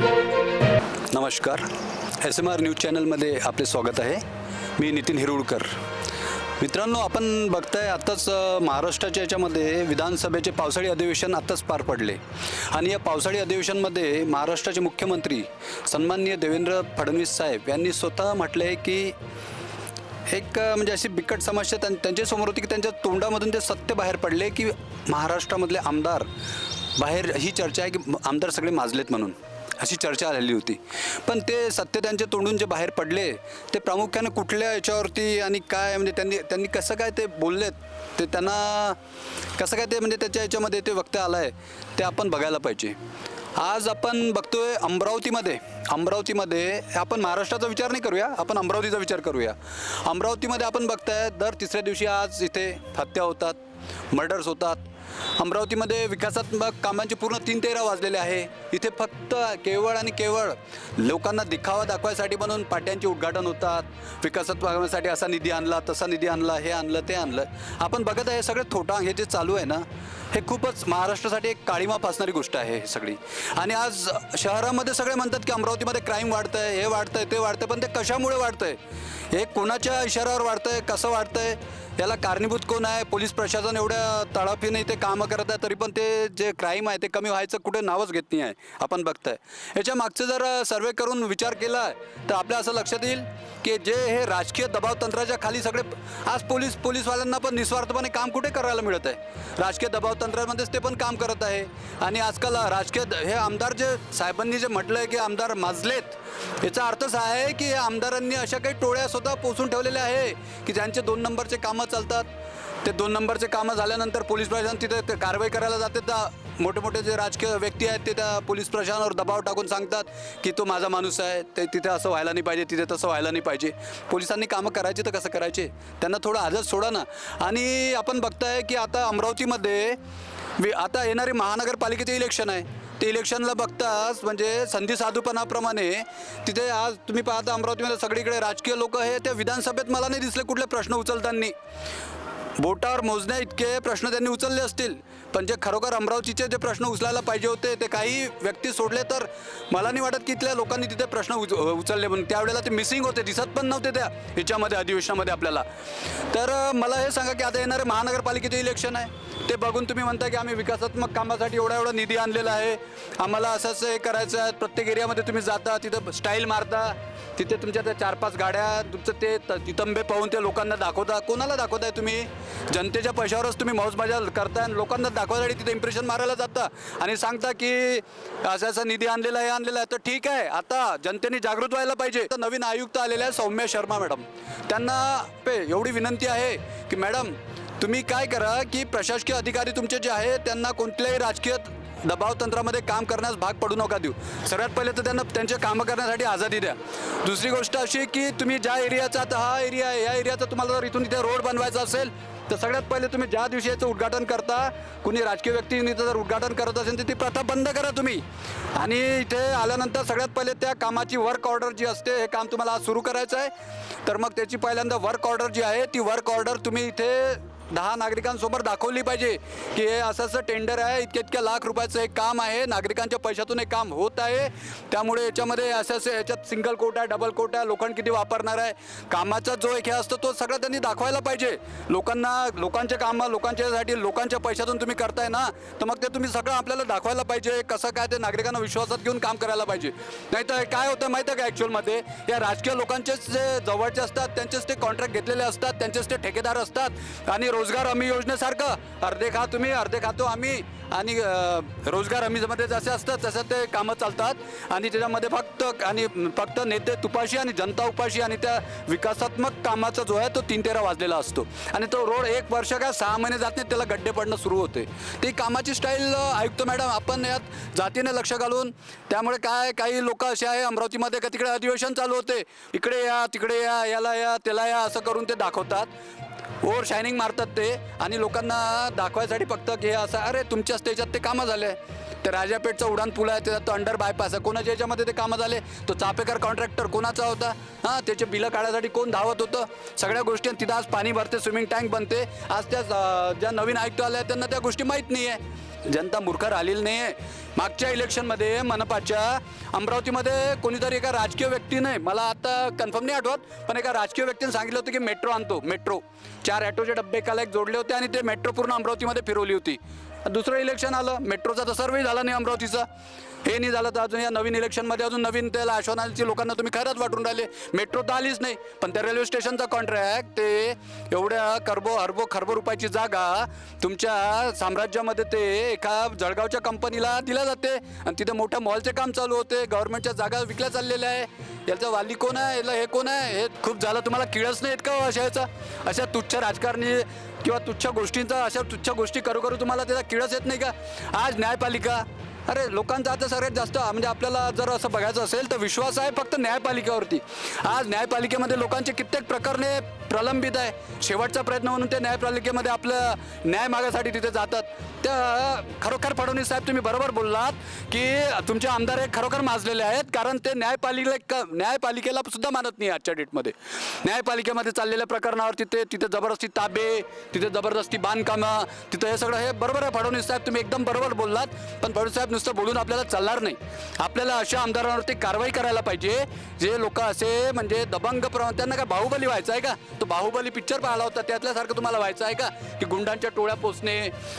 नमस्कार. S M R news चॅनलमध्ये आपले स्वागत आहे. मी नितीन हिरुळकर मित्रांनो आपण बघताय आत्ताच महाराष्ट्राच्या याच्यामध्ये विधानसभेचे पावसाळी अधिवेशन आत्ताच पार पडले. आणि या पावसाळी अधिवेशनमध्ये महाराष्ट्राचे मुख्यमंत्री सन्माननीय देवेंद्र फडणवीस साहेब यांनी स्वतः म्हटले आहे की एक म्हणजे अशी बिकट समस्या त्यां त्यांच्यासमोर होती की त्यांच्या तोंडामधून ते सत्य बाहेर पडले की महाराष्ट्रामधले आमदार बाहेर ही चर्चा आहे की आमदार सगळे माजलेत म्हणून. अशी चर्चा झालेली होती. पण ते सत्य त्यांच्या तोंडून जे बाहेर पडले ते प्रामुख्याने कुठल्या याच्यावरती आणि काय म्हणजे त्यांनी त्यांनी कसं काय ते बोललेत ते त्यांना कसं काय ते म्हणजे त्याच्या याच्यामध्ये ते वक्त आलं आहे ते आपण बघायला पाहिजे. आज आपण बघतोय अमरावतीमध्ये अमरावतीमध्ये आपण महाराष्ट्राचा विचार नाही करूया आपण अमरावतीचा विचार करूया. अमरावतीमध्ये आपण बघताय दर तिसऱ्या दिवशी आज इथे हत्या होतात मर्डर्स होतात अमरावतीमध्ये विकासात्मक कामांचे पूर्ण तीन तेरा वाजलेले आहे. इथे फक्त केवळ आणि केवळ लोकांना दिखावा दाखवायसाठी म्हणून पाट्यांचे उद्घाटन होतात. विकासात्मक कामासाठी असा निधी आणला तसा निधी आणला हे आणलं ते आणलं. आपण बघत आहे सगळे थोटांग हे जे चालू आहे ना हे खूपच महाराष्ट्रासाठी एक काळीमा फासणारी गोष्ट आहे ही सगळी. आणि आज शहरामध्ये सगळे म्हणतात की अमरावतीमध्ये क्राईम वाढतं आहे हे वाढतं आहे ते वाढतं आहे पण ते कशामुळे वाढतं आहे हे कोणाच्या इशाऱ्यावर आहे कसं वाढतं आहे याला कारणीभूत कोण आहे? पोलीस प्रशासन एवढ्या तळाफीने ते कामं करत आहे तरी पण ते जे क्राईम आहे ते कमी व्हायचं कुठे नावच घेत नाही आहे आपण बघताय. याच्या मागचं जर सर्वे करून विचार केला तर आपल्या असं लक्षात येईल? की जे हे राजकीय दबाव तंत्राच्या खाली सगळे आज पोलीस पोलीसवाल्यांना पण निस्वार्थपणे काम कुठे करायला मिळत आहे? राजकीय दबाव तंत्रामध्येच ते पण काम करत आहे. आणि आजकाल राजकीय द- हे आमदार जे साहेबांनी जे म्हटलं आहे की आमदार माजलेत याचा अर्थच आहे की या आमदारांनी अशा काही टोळ्या स्वतः पोचून ठेवलेल्या आहे की ज्यांचे दोन नंबरचे कामं चालतात. ते दोन नंबरचे कामं झाल्यानंतर पोलीस प्रशासन तिथे कारवाई करायला जाते. तर मोठे मोठे जे राजकीय व्यक्ती आहेत ते त्या पोलीस प्रशासनावर दबाव टाकून सांगतात की तो माझा माणूस आहे ते तिथे असं व्हायला नाही पाहिजे तिथे तसं व्हायला नाही पाहिजे. पोलिसांनी कामं करायचे तर कसं करायचे? त्यांना थोडं आजच सोडा ना. आणि आपण बघताय की आता अमरावतीमध्ये आता येणारे महानगरपालिकेचे इलेक्शन आहे. ते इलेक्शनला बघताच म्हणजे संधी साधूपणाप्रमाणे तिथे आज तुम्ही पाहता अमरावतीमध्ये सगळीकडे राजकीय लोक हे त्या विधानसभेत मला नाही दिसले कुठले प्रश्न उचलताना. बोटावर मोजण्या इतके प्रश्न त्यांनी उचलले असतील. पण जे खरोखर अमरावतीचे जे प्रश्न उचलायला पाहिजे होते ते काही व्यक्ती सोडले तर मला नाही वाटत की इथल्या लोकांनी तिथे प्रश्न उच उचलले. म्हणून त्यावेळेला ते मिसिंग होते दिसत पण नव्हते त्या ह्याच्यामध्ये अधिवेशनामध्ये आपल्याला. तर मला हे सांगा की आता येणारे महानगरपालिकेचे इलेक्शन आहे. ते बघून तुम्ही म्हणता की आम्ही विकासात्मक कामासाठी एवढा एवढा निधी आणलेला आहे. आम्हाला असं असं हे करायचं आहे. प्रत्येक एरियामध्ये तुम्ही जाता तिथं स्टाईल मारता. तिथे तुमच्या त्या चार पाच गाड्या तुमचं ते तितंबे पाहून ते लोकांना दाखवता. कोणाला दाखवताय तुम्ही? जनतेच्या पैशावरच तुम्ही मौजमजा करताय आणि लोकांना दाखवायसाठी तिथे इम्प्रेशन मारायला जाता. आणि सांगता की असं असं निधी आणलेला आहे आणलेला आहे. तर ठीक आहे आता जनतेने जागृत व्हायला पाहिजे. तर नवीन आयुक्त आलेले आहे सौम्य शर्मा मॅडम. त्यांना पे एवढी विनंती आहे की मॅडम तुम्ही काय करा की प्रशासकीय अधिकारी तुमचे जे आहे त्यांना कोणत्याही राजकीय दबाव तंत्रामध्ये काम करण्यास भाग पडू नका देऊ. सगळ्यात पहिले तर त्यांना त्यांचे कामं करण्यासाठी आझादी द्या. दुसरी गोष्ट अशी की तुम्ही ज्या एरियाचा आता हा एरिया आहे या एरियाचा तुम्हाला जर इथून इथे रोड बनवायचा असेल तर सगळ्यात पहिले तुम्ही ज्या दिवशी याचं उद्घाटन करता कुणी राजकीय व्यक्तीने जर उद्घाटन करत असेल तर ती प्रथा बंद करा तुम्ही. आणि इथे आल्यानंतर सगळ्यात पहिले त्या कामाची वर्क ऑर्डर जी असते हे काम तुम्हाला आज सुरू करायचं आहे. तर मग त्याची पहिल्यांदा वर्क ऑर्डर जी आहे ती वर्क ऑर्डर तुम्ही इथे दहा नागरिकांसमोर दाखवली पाहिजे की हे असं असं टेंडर आहे इतक्या इतक्या लाख रुपयाचं एक काम आहे नागरिकांच्या पैशातून हे काम होत आहे. त्यामुळे याच्यामध्ये असं असं याच्यात सिंगल कोट आहे डबल कोट आहे लोखंड किती वापरणार आहे कामाचा जो एक हे असतो तो सगळं त्यांनी दाखवायला पाहिजे. लोकांना लोकांच्या कामं लोकांच्यासाठी लोकांच्या पैशातून तुम्ही करताय ना तर मग ते तुम्ही सगळं आपल्याला दाखवायला पाहिजे कसं काय ते नागरिकांना विश्वासात घेऊन काम करायला पाहिजे. नाही तर काय होतं माहिती आहे का ॲक्च्युअलमध्ये या राजकीय लोकांचेच जे जवळचे असतात त्यांचेच ते कॉन्ट्रॅक्ट घेतलेले असतात त्यांचेच ते ठेकेदार असतात आणि रोजगार हमी योजनेसारखं. अर्धे खा तुम्ही अर्धे खातो आम्ही. आणि रोजगार हमीमध्ये जसे असतात तसं ते कामं चालतात. आणि त्याच्यामध्ये फक्त आणि फक्त नेते तुपाशी आणि जनता उपाशी आणि त्या विकासात्मक कामाचा जो आहे तो तीन तेरा वाजलेला असतो. आणि तो रोड एक वर्ष काय सहा महिने जात नाही त्याला गड्डे पडणं सुरू होते. ती कामाची स्टाईल आयुक्त मॅडम आपण यात जातीने लक्ष घालून त्यामुळे काय काही लोक असे आहे अमरावतीमध्ये का तिकडे अधिवेशन चालू होते. इकडे या तिकडे या याला या त्याला या असं करून ते दाखवतात. ओव्हर शायनिंग मारतात ते आणि लोकांना दाखवायसाठी फक्त की हे असं अरे तुमच्या स्टेजात ते कामं झाले. ते राजापेठचा उडान पूल आहे त्याचा तो अंडर बायपास आहे. कोणाच्या याच्यामध्ये ते कामं झाले? तो चापेकर कॉन्ट्रॅक्टर कोणाचा होता? हां त्याचे बिलं काढायसाठी कोण धावत होतं? सगळ्या गोष्टी तिथं आज पाणी भरते स्विमिंग टँक बनते. आज त्या ज्या नवीन आयुक्त आल्या त्यांना त्या गोष्टी माहीत नाही आहे जनता मूर्ख राहिलेली नाही आहे मागच्या इलेक्शनमध्ये मनपाच्या अमरावतीमध्ये कोणीतरी एका राजकीय व्यक्तीने मला आता कन्फर्म नाही आठवत पण एका राजकीय व्यक्तीने सांगितलं होतं की मेट्रो आणतो मेट्रो चार ॲटोचे डब्बे काल एक जोडले होते आणि ते मेट्रो पूर्ण अमरावतीमध्ये फिरवली होती. दुसरं इलेक्शन आलं मेट्रोचा तर सर्वे झाला नाही अमरावतीचा. हे नाही झालं तर अजून या नवीन इलेक्शनमध्ये अजून नवीन त्याला आश्वासनाची लोकांना तुम्ही खरंच वाटून राहिले. मेट्रो तर आलीच नाही पण त्या रेल्वे स्टेशनचा कॉन्ट्रॅक्ट ते एवढ्या करबो हरबो खरबो रुपयाची जागा तुमच्या साम्राज्यामध्ये ते एका जळगावच्या कंपनीला दिल्या जाते. आणि तिथे मोठ्या मॉलचे काम चालू होते गव्हर्नमेंटच्या जागा विकल्या चाललेल्या आहे. याचा वाली कोण आहे? याला हे कोण आहे? हे खूप झालं तुम्हाला किळच नाही येत का अशा याचा. अशा तुच्छ राजकारणी किंवा तुच्छ गोष्टींचा अशा तुच्छ गोष्टी करू करू तुम्हाला त्याचा किळच येत नाही का? आज न्यायपालिका अरे लोकांचा आता सगळ्यात जास्त म्हणजे आपल्याला जर असं बघायचं असेल तर विश्वास आहे फक्त न्यायपालिकेवरती. आज न्यायपालिकेमध्ये लोकांचे कित्येक प्रकरणे प्रलंबित आहे. शेवटचा प्रयत्न म्हणून ते न्यायपालिकेमध्ये आपलं न्याय मागासाठी तिथे जातात. त्या खरोखर फडणवीस साहेब तुम्ही बरोबर बोललात की तुमचे आमदार हे खरोखर माजलेले आहेत कारण ते न्यायपालिकेला न्यायपालिकेला सुद्धा मानत नाही आजच्या डेटमध्ये. न्यायपालिकेमध्ये चाललेल्या प्रकरणावर तिथे तिथे जबरदस्ती ताबे तिथे जबरदस्ती बांधकामं तिथं हे सगळं हे बरोबर आहे फडणवीस साहेब तुम्ही एकदम बरोबर बोललात. पण फडणवीस साहेब नुसतं बोलून आपल्याला चालणार नाही. आपल्याला अशा आमदारांवरती कारवाई करायला पाहिजे. जे लोक असे म्हणजे दबंग प्रमाण त्यांना काय बाहुबली व्हायचं आहे का? तो बाहुबली पिक्चर पाहिला होता. त्यातल्यासारखं तुम्हाला व्हायचं आहे का? की गुंडांच्या टोळ्या पोचणे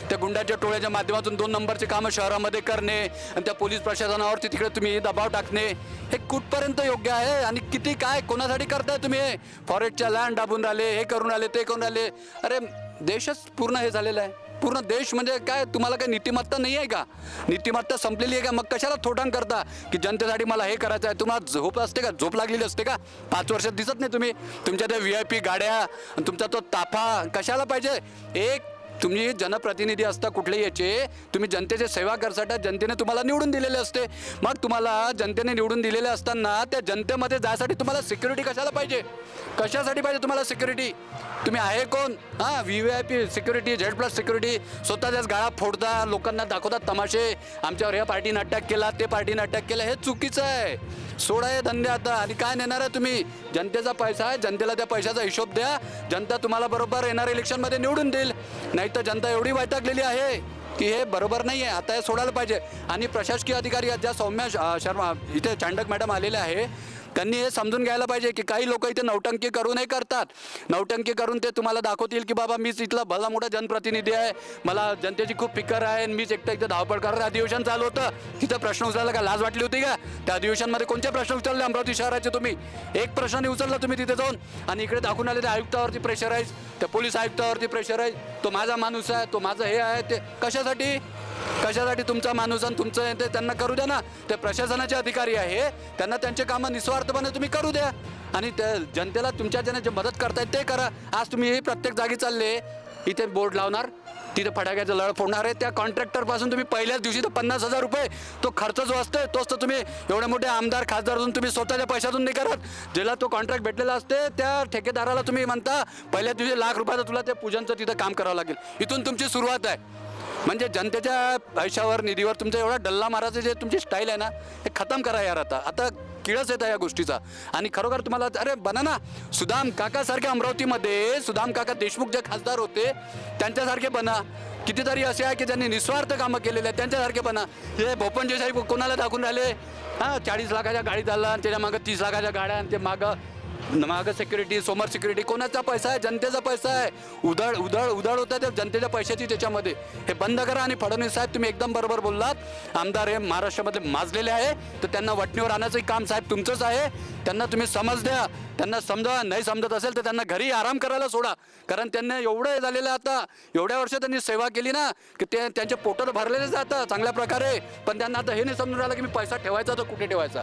त्या गुंडांच्या टोळ्याच्या माध्यमातून दोन नंबरचे कामं शहरामध्ये करणे आणि त्या पोलीस प्रशासनावरती तिकडे तुम्ही दबाव टाकणे हे कुठपर्यंत योग्य आहे? आणि किती काय कोणासाठी करताय तुम्ही हे? फॉरेस्टच्या लँड दाबून राहिले हे करून राहिले ते करून राहिले. अरे देशच पूर्ण हे झालेलं आहे. पूर्ण देश म्हणजे काय? तुम्हाला काय नीतिमत्ता नाही आहे का? नीतिमत्ता संपलेली आहे का? मग कशाला थोटांग करता? की जनतेसाठी मला हे करायचं आहे. तुम्हाला झोप असते का? झोप लागलेली असते का? पाच वर्षात दिसत नाही तुम्ही. तुमच्या त्या व्ही आय पी गाड्या तुमचा तो ताफा कशाला पाहिजे? एक तुम्ही जनप्रतिनिधी असता कुठले याचे तुम्ही जनतेचे सेवा करसाठी जनतेने तुम्हाला निवडून दिलेले असते. मग तुम्हाला जनतेने निवडून दिलेले असताना त्या जनतेमध्ये जायसाठी तुम्हाला सिक्युरिटी कशाला पाहिजे? कशासाठी पाहिजे तुम्हाला सिक्युरिटी तुम्ही आहे कोण? हां V V I P security Z plus security स्वतःच्याच गाळा फोडता लोकांना दाखवतात तमाशे. आमच्यावर ह्या पार्टीनं अटॅक केला ते पार्टीनं अटॅक केला हे चुकीचं आहे. सोडा हे धंदे आता. आणि काय नेणार आहे तुम्ही? जनतेचा पैसा आहे. जनतेला त्या पैशाचा हिशोब द्या. जनता तुम्हाला बरोबर येणाऱ्या इलेक्शनमध्ये निवडून देईल. नाही तर जनता एवढी वैतागलेली आहे की हे बरोबर नाही आहे आता हे सोडायला पाहिजे. आणि प्रशासकीय अधिकारी आहेत, ज्या सौम्या शर्मा इथे चांडक मॅडम आलेले आहे त्यांनी हे समजून घ्यायला पाहिजे की काही लोक इथे नौटंकी करूनही करतात. नौटंकी करून ते तुम्हाला दाखवतील की बाबा मीच इथला भला मोठा जनप्रतिनिधी आहे. मला जनतेची खूप फिकर आहे आणि मीच एकटं एकटं धावपळ करत अधिवेशन चालू होतं. तिथं प्रश्न उचलायला का लाज वाटली होती का? त्या अधिवेशनमध्ये कोणते प्रश्न उचलले? अमरावती शहराचे तुम्ही. एक प्रश्न नाही उचलला तुम्ही तिथे जाऊन. आणि इकडे दाखवून आले त्या आयुक्तावरती प्रेशर आहे त्या पोलीस आयुक्तावरती प्रेशर आहे तो माझा माणूस आहे तो माझं हे आहे ते कशासाठी? कशासाठी तुमचा माणूस आणि तुमचं ते त्यांना करू द्या ना. ते प्रशासनाचे अधिकारी आहे. त्यांना त्यांचे कामं निस्वार्थपणे तुम्ही करू द्या. आणि त्या जनतेला तुमच्या ज्याने जे मदत करतायत ते करा. आज तुम्ही प्रत्येक जागी चालले. इथे बोर्ड लावणार. तिथे फटाक्याचं लढ फोडणार आहे. त्या कॉन्ट्रॅक्टरपासून तुम्ही पहिल्याच दिवशी तर पन्नास हजार रुपये. तो खर्च जो असतो तोच तर तुम्ही एवढे मोठे आमदार खासदार असून तुम्ही स्वतःच्या पैशातून नाही करत ज्याला तो कॉन्ट्रॅक्ट भेटलेला असते त्या ठेकेदाराला तुम्ही म्हणता पहिल्या दिवशी लाख रुपयाचं तुला ते पूजनचं तिथं काम करावं लागेल. इथून तुमची सुरुवात आहे. म्हणजे जनतेच्या पैशावर निधीवर तुमचा एवढा डल्ला मारायचं जे तुमची स्टाईल आहे ना हे खतम करा यार आता. आता किळस येत आहे या गोष्टीचा. आणि खरोखर तुम्हाला अरे बना ना सुदाम काकासारख्या अमरावतीमध्ये सुदाम काका देशमुख जे खासदार होते त्यांच्यासारखे बना. कितीतरी असे आहे की ज्यांनी निस्वार्थ कामं केलेले आहेत त्यांच्यासारखे बना. हे भोपन देसाई कोणाला दाखवून राहिले? हां चाळीस लाखाच्या गाडीत आला आणि त्याच्या मागं तीस लाखाच्या गाड्या आणि ते मागं मागं सिक्युरिटी समोर सिक्युरिटी कोणाचा पैसा आहे? जनतेचा पैसा आहे. उधळ उधळ उधळ होता त्या जनतेच्या पैशाची त्याच्यामध्ये. हे बंद करा आणि फडणवीस साहेब तुम्ही एकदम बरोबर बोललात. आमदार हे महाराष्ट्रामध्ये माजलेले आहे. तर त्यांना वटणीवर आणायचंही काम साहेब तुमचंच आहे. त्यांना तुम्ही समज द्या. त्यांना समजा नाही समजत असेल तर त्यांना घरी आराम करायला सोडा. कारण त्यांना एवढं हे झालेलं आहे आता. एवढ्या वर्ष त्यांनी सेवा केली ना की ते त्यांचे पोटं भरलेले जातं चांगल्या प्रकारे. पण त्यांना आता हे नाही समजून राहिलं की मी पैसा ठेवायचा तर कुठे ठेवायचा?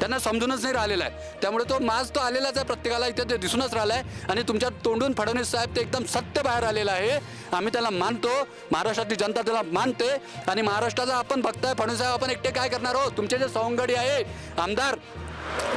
त्यांना समजूनच नाही राहिलेला आहे. त्यामुळे तो माज तो आलेलाच आहे प्रत्येकाला इथे ते दिसूनच राहिला आहे आणि तुमच्या तोंडून फडणवीस साहेब ते एकदम सत्य बाहेर आलेलं आहे. आम्ही त्याला मानतो महाराष्ट्रातली जनता त्याला मानते. आणि महाराष्ट्राचा आपण बघताय फडणवीस साहेब आपण एकटे काय करणार आहोत? तुमचे जे सवंगडी आहे आमदार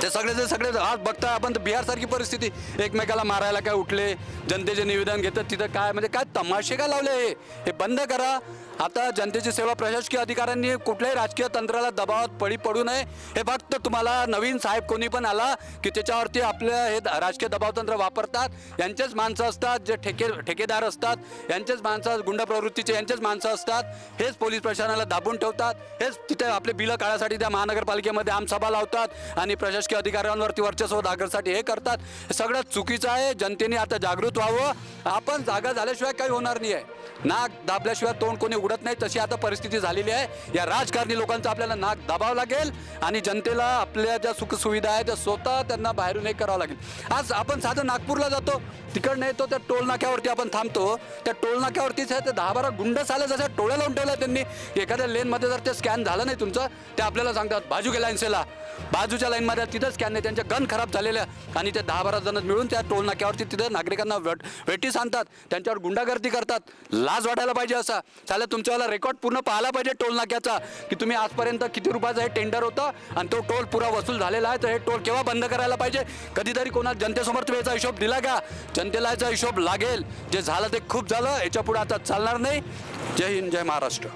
ते सगळे जे सगळे आज बघताय आपण बिहारसारखी परिस्थिती. एकमेकाला मारायला काय उठले जनतेचे निवेदन घेतात तिथं काय म्हणजे काय तमाशे का लावले हे? हे बंद करा. आता जनतेची सेवा प्रशासकीय अधिकाऱ्यांनी कुठल्याही राजकीय तंत्राला दबावात पडी पडू नये. हे फक्त तुम्हाला नवीन साहेब कोणी पण आला की त्याच्यावरती आपलं हे राजकीय दबावतंत्र वापरतात. यांचेच माणसं असतात जे ठेके ठेकेदार असतात यांचेच माणसं गुंड प्रवृत्तीचे यांचेच माणसं असतात. हेच पोलीस प्रशासनाला दाबून ठेवतात. हेच तिथे आपले बिलं काळासाठी त्या महानगरपालिकेमध्ये आमसभा लावतात आणि प्रशासकीय अधिकाऱ्यांवरती वर्चस्व दाखवण्यासाठी हे करतात. हे सगळं चुकीचं आहे. जनतेने आता जागृत व्हावं. आपण जागा झाल्याशिवाय काही होणार नाही आहे नाक दाबल्याशिवाय तोंड कोणी उडत नाही तशी आता परिस्थिती झालेली आहे. या राजकारणी लोकांचं आपल्याला नाक दाबावं लागेल आणि जनतेला आपल्या ज्या सुखसुविधा आहेत त्या स्वतः त्यांना बाहेरून हे करावं लागेल. आज आपण साधं नागपूरला जातो. तिकडनं येतो त्या टोलनाक्यावरती आपण थांबतो. त्या टोलनाक्यावरतीच आहे ते दहा बारा गुंड आले जसं टोळ्या लावून ठेवल्या त्यांनी. एखाद्या लेनमध्ये जर ते स्कॅन झालं नाही तुमचं ते आपल्याला सांगतात बाजूच्या लाईन्सला. बाजूच्या लाईनमध्ये तिथं स्कॅन नाही त्यांच्या गन खराब झालेल्या आणि ते दहा बारा जण मिळून त्या टोलनाक्यावरती तिथं नागरिकांना वेट वेटी सांगतात त्यांच्यावर गुंडागर्दी करतात. लाज वाटायला पाहिजे असा. चालत तुमच्यावाला रेकॉर्ड पूर्ण पाहायला पाहिजे टोल नाक्याचा. की तुम्ही आजपर्यंत किती रुपयाचा हे टेंडर होतं आणि तो टोल पुरा वसूल झालेला आहे. तर हे टोल केव्हा बंद करायला पाहिजे? कधीतरी कोणा जनतेसमोर तुम्ही याचा हिशोब दिला का? जनतेला याचा हिशोब लागेल. जे झालं ते खूप झालं. याच्यापुढे आता चालणार नाही. जय हिंद जय महाराष्ट्र.